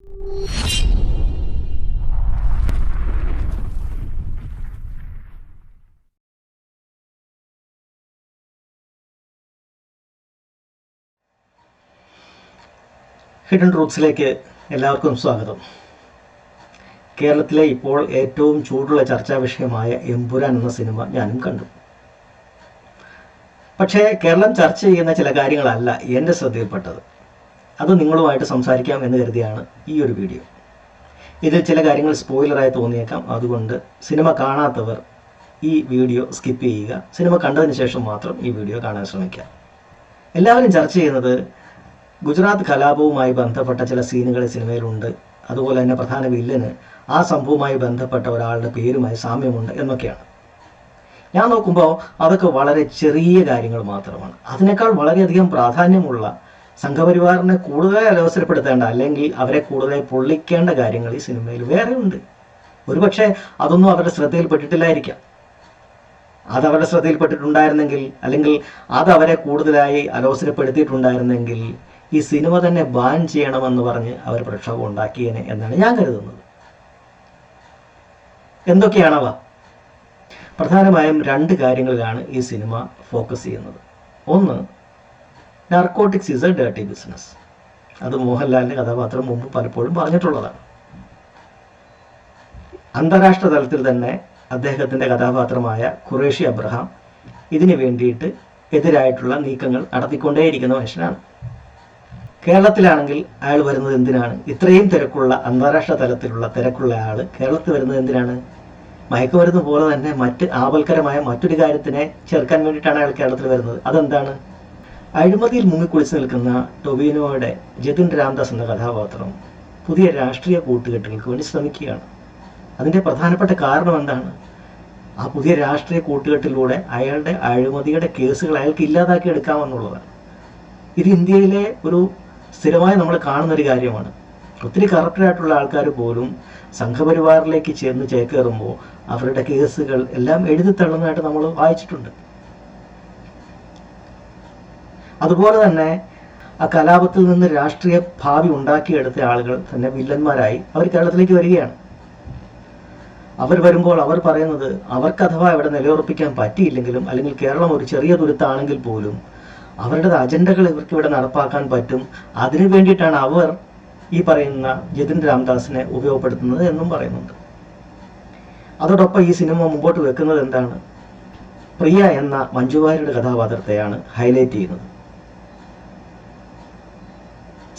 Hidden റൂട്ട്സിലേക്ക് എല്ലാവർക്കും സ്വാഗതം. കേരളത്തിലെ ഇപ്പോൾ ഏറ്റവും ചൂടുള്ള ചർച്ചാ വിഷയമായ എമ്പുരാൻ എന്ന സിനിമ ഞാനും കണ്ടു. പക്ഷേ കേരളം ചർച്ച ചെയ്യുന്ന ചില കാര്യങ്ങളല്ല എന്റെ ശ്രദ്ധയിൽപ്പെട്ടത്. അത് നിങ്ങളുമായിട്ട് സംസാരിക്കാം എന്ന് കരുതിയാണ് ഈ ഒരു വീഡിയോ ഇതിൽ ചില കാര്യങ്ങൾ സ്പോയിലറായി തോന്നിയേക്കാം. അതുകൊണ്ട് സിനിമ കാണാത്തവർ ഈ വീഡിയോ സ്കിപ്പ് ചെയ്യുക. സിനിമ കണ്ടതിന് ശേഷം മാത്രം ഈ വീഡിയോ കാണാൻ ശ്രമിക്കുക. എല്ലാവരും ചർച്ച ചെയ്യുന്നത് ഗുജറാത്ത് കലാപവുമായി ബന്ധപ്പെട്ട ചില സീനുകൾ സിനിമയിലുണ്ട് അതുപോലെ തന്നെ പ്രധാന വില്ലന് ആ സംഭവവുമായി ബന്ധപ്പെട്ട ഒരാളുടെ പേരുമായി സാമ്യമുണ്ട് എന്നൊക്കെയാണ്. ഞാൻ നോക്കുമ്പോൾ അതൊക്കെ വളരെ ചെറിയ കാര്യങ്ങൾ മാത്രമാണ്. അതിനേക്കാൾ വളരെയധികം പ്രാധാന്യമുള്ള സംഘപരിവാറിനെ കൂടുതൽ അലോസരപ്പെടുത്തേണ്ട അല്ലെങ്കിൽ അവരെ കൂടുതൽ പൊള്ളിക്കേണ്ട കാര്യങ്ങൾ ഈ സിനിമയിൽ വേറെ ഉണ്ട്. ഒരുപക്ഷെ അതൊന്നും അവരുടെ ശ്രദ്ധയിൽപ്പെട്ടിട്ടില്ലായിരിക്കാം. അത് അവരുടെ ശ്രദ്ധയിൽപ്പെട്ടിട്ടുണ്ടായിരുന്നെങ്കിൽ അല്ലെങ്കിൽ അത് അവരെ കൂടുതലായി അലോസരപ്പെടുത്തിയിട്ടുണ്ടായിരുന്നെങ്കിൽ ഈ സിനിമ തന്നെ ബാൻ ചെയ്യണമെന്ന് പറഞ്ഞ് അവർ പ്രക്ഷോഭം ഉണ്ടാക്കിയേനെ എന്നാണ് ഞാൻ കരുതുന്നത്. എന്തൊക്കെയാണവ? പ്രധാനമായും രണ്ട് കാര്യങ്ങളിലാണ് ഈ സിനിമ ഫോക്കസ് ചെയ്യുന്നത്. ഒന്ന് narcotics is a dirty business അത് മോഹൻലാലിന്റെ കഥാപാത്രം മുമ്പ് പലപ്പോഴും പറഞ്ഞിട്ടുള്ളതാണ്. അന്താരാഷ്ട്ര തലത്തിൽ തന്നെ അദ്ദേഹത്തിന്റെ കഥാപാത്രമായ ഖുറേഷി അബ്രഹാം ഇതിനു വേണ്ടിയിട്ട് എതിരായിട്ടുള്ള നീക്കങ്ങൾ നടത്തിക്കൊണ്ടേയിരിക്കുന്ന മനുഷ്യനാണ്. കേരളത്തിലാണെങ്കിൽ അയാൾ വരുന്നത് എന്തിനാണ്? ഇത്രയും തിരക്കുള്ള അന്താരാഷ്ട്ര തലത്തിലുള്ള തിരക്കുള്ള ആൾ കേരളത്തിൽ വരുന്നത് എന്തിനാണ്? മയക്കുമരുന്ന് പോലെ തന്നെ മറ്റ് ആപൽക്കരമായ മറ്റൊരു കാര്യത്തിനെ ചേർക്കാൻ വേണ്ടിയിട്ടാണ് അയാൾ കേരളത്തിൽ വരുന്നത്. അതെന്താണ്? അഴിമതിയിൽ മുങ്ങിക്കുളിച്ച് നിൽക്കുന്ന ടൊബീനോയുടെ ജതിൻ രാംദാസ് എന്ന കഥാപാത്രം പുതിയ രാഷ്ട്രീയ കൂട്ടുകെട്ടുകൾക്ക് വേണ്ടി ശ്രമിക്കുകയാണ്. അതിന്റെ പ്രധാനപ്പെട്ട കാരണം എന്താണ്? ആ പുതിയ രാഷ്ട്രീയ കൂട്ടുകെട്ടിലൂടെ അയാളുടെ അഴിമതിയുടെ കേസുകൾ അയാൾക്ക് ഇല്ലാതാക്കി എടുക്കാമെന്നുള്ളതാണ്. ഇത് ഇന്ത്യയിലെ ഒരു സ്ഥിരമായി നമ്മൾ കാണുന്ന ഒരു കാര്യമാണ്. ഒത്തിരി കറപ്റ്റഡായിട്ടുള്ള ആൾക്കാർ പോലും സംഘപരിവാറിലേക്ക് ചേർന്ന് ചേക്കേറുമ്പോൾ അവരുടെ കേസുകൾ എല്ലാം എഴുതി തള്ളുന്നതായിട്ട് നമ്മൾ വായിച്ചിട്ടുണ്ട്. അതുപോലെ തന്നെ ആ കലാപത്തിൽ നിന്ന് രാഷ്ട്രീയ ഭാവി ഉണ്ടാക്കിയെടുത്ത ആളുകൾ തന്നെ വില്ലന്മാരായി അവർ കേരളത്തിലേക്ക് വരികയാണ്. അവർ വരുമ്പോൾ അവർ പറയുന്നത് അവർക്ക് അഥവാ ഇവിടെ നിലയുറപ്പിക്കാൻ പറ്റിയില്ലെങ്കിലും അല്ലെങ്കിൽ കേരളം ഒരു ചെറിയ തുരുത്താണെങ്കിൽ പോലും അവരുടെ അജണ്ടകൾ ഇവർക്ക് ഇവിടെ നടപ്പാക്കാൻ പറ്റും. അതിനു വേണ്ടിയിട്ടാണ് അവർ ഈ പറയുന്ന ജതിൻ രാംദാസിനെ ഉപയോഗപ്പെടുത്തുന്നത് എന്നും പറയുന്നുണ്ട്. അതോടൊപ്പം ഈ സിനിമ മുമ്പോട്ട് വെക്കുന്നത് എന്താണ്? പ്രിയ എന്ന മഞ്ജുവാരിയുടെ കഥാപാത്രത്തെയാണ് ഹൈലൈറ്റ് ചെയ്യുന്നത്.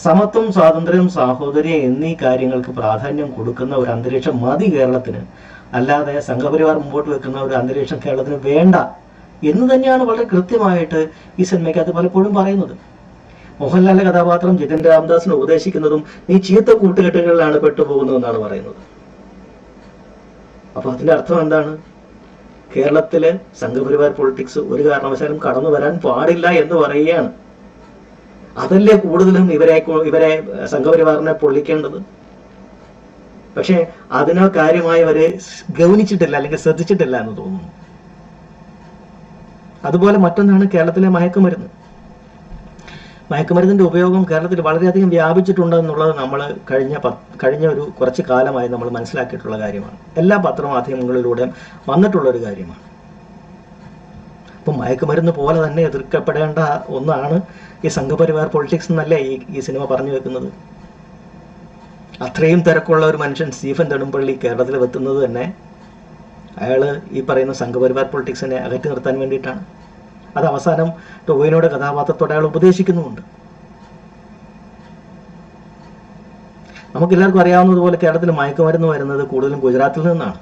സമത്വം സ്വാതന്ത്ര്യം സാഹോദര്യം എന്നീ കാര്യങ്ങൾക്ക് പ്രാധാന്യം കൊടുക്കുന്ന ഒരു അന്തരീക്ഷം മതി കേരളത്തിന്. അല്ലാതെ സംഘപരിവാർ മുമ്പോട്ട് വെക്കുന്ന ഒരു അന്തരീക്ഷം കേരളത്തിന് വേണ്ട എന്ന് തന്നെയാണ് വളരെ കൃത്യമായിട്ട് ഈ സിനിമയ്ക്ക് അത് പലപ്പോഴും പറയുന്നത്. മോഹൻലാലിന്റെ കഥാപാത്രം ജിതിൻ രാംദാസിന് ഉപദേശിക്കുന്നതും നീ ചീത്ത കൂട്ടുകെട്ടുകളിലാണ് പെട്ടുപോകുന്നതെന്നാണ് പറയുന്നത്. അപ്പൊ അതിന്റെ അർത്ഥം എന്താണ്? കേരളത്തിലെ സംഘപരിവാർ പൊളിറ്റിക്സ് ഒരു കാരണവശാലും കടന്നു വരാൻ പാടില്ല എന്ന് പറയുകയാണ്. അതല്ലേ കൂടുതലും ഇവരെ ഇവരെ സംഘപരിവാറിനെ പൊള്ളിക്കേണ്ടത്? പക്ഷെ അതിനോ കാര്യമായി അവരെ ഗൗനിച്ചിട്ടില്ല അല്ലെങ്കിൽ ശ്രദ്ധിച്ചിട്ടില്ല എന്ന് തോന്നുന്നു. അതുപോലെ മറ്റൊന്നാണ് കേരളത്തിലെ മയക്കുമരുന്ന്. മയക്കുമരുന്നിന്റെ ഉപയോഗം കേരളത്തിൽ വളരെയധികം വ്യാപിച്ചിട്ടുണ്ട് എന്നുള്ളത് നമ്മൾ കഴിഞ്ഞ കഴിഞ്ഞ ഒരു കുറച്ച് കാലമായി നമ്മൾ മനസ്സിലാക്കിയിട്ടുള്ള കാര്യമാണ്. എല്ലാ പത്രമാധ്യമങ്ങളിലൂടെയും വന്നിട്ടുള്ള ഒരു കാര്യമാണ്. അപ്പം മയക്കുമരുന്ന് പോലെ തന്നെ എതിർക്കപ്പെടേണ്ട ഒന്നാണ് ഈ സംഘപരിവാർ പൊളിറ്റിക്സ് എന്നല്ലേ ഈ ഈ സിനിമ പറഞ്ഞു വെക്കുന്നത്. അത്രയും തിരക്കുള്ള ഒരു മനുഷ്യൻ സ്റ്റീഫൻ നെടുമ്പള്ളി കേരളത്തിൽ എത്തുന്നത് തന്നെ അയാൾ ഈ പറയുന്ന സംഘപരിവാർ പൊളിറ്റിക്സിനെ അകറ്റി നിർത്താൻ വേണ്ടിയിട്ടാണ്. അത് അവസാനം ടോവിനോട് കഥാപാത്രത്തോടെ അയാൾ ഉപദേശിക്കുന്നുമുണ്ട്. നമുക്ക് എല്ലാവർക്കും അറിയാവുന്നതുപോലെ കേരളത്തിൽ മയക്കുമരുന്ന് വരുന്നത് കൂടുതലും ഗുജറാത്തിൽ നിന്നാണ്.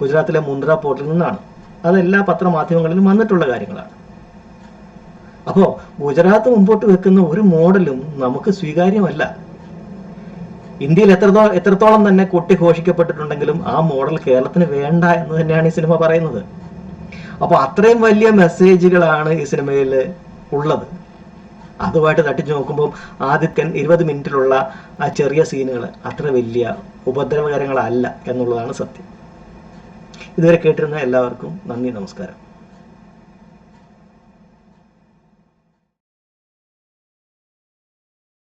ഗുജറാത്തിലെ മുന്ദ്ര പോർട്ടിൽ നിന്നാണ്. അത് എല്ലാ പത്രമാധ്യമങ്ങളിലും വന്നിട്ടുള്ള കാര്യങ്ങളാണ്. അപ്പോൾ ഗുജറാത്ത് മുമ്പോട്ട് വെക്കുന്ന ഒരു മോഡലും നമുക്ക് സ്വീകാര്യമല്ല. ഇന്ത്യയിൽ എത്രത്തോ എത്രത്തോളം തന്നെ കൊട്ടിഘോഷിക്കപ്പെട്ടിട്ടുണ്ടെങ്കിലും ആ മോഡൽ കേരളത്തിന് വേണ്ട എന്ന് തന്നെയാണ് ഈ സിനിമ പറയുന്നത്. അപ്പോൾ അത്രയും വലിയ മെസ്സേജുകളാണ് ഈ സിനിമയിൽ ഉള്ളത്. അതുമായിട്ട് തട്ടിച്ചു നോക്കുമ്പോൾ ആദിത്യൻ ഇരുപത് മിനിറ്റിലുള്ള ആ ചെറിയ സീനുകൾ അത്ര വലിയ ഉപദ്രവകരങ്ങളല്ല എന്നുള്ളതാണ് സത്യം. ഇതുവരെ കേട്ടിരുന്ന എല്ലാവർക്കും നന്ദി നമസ്കാരം.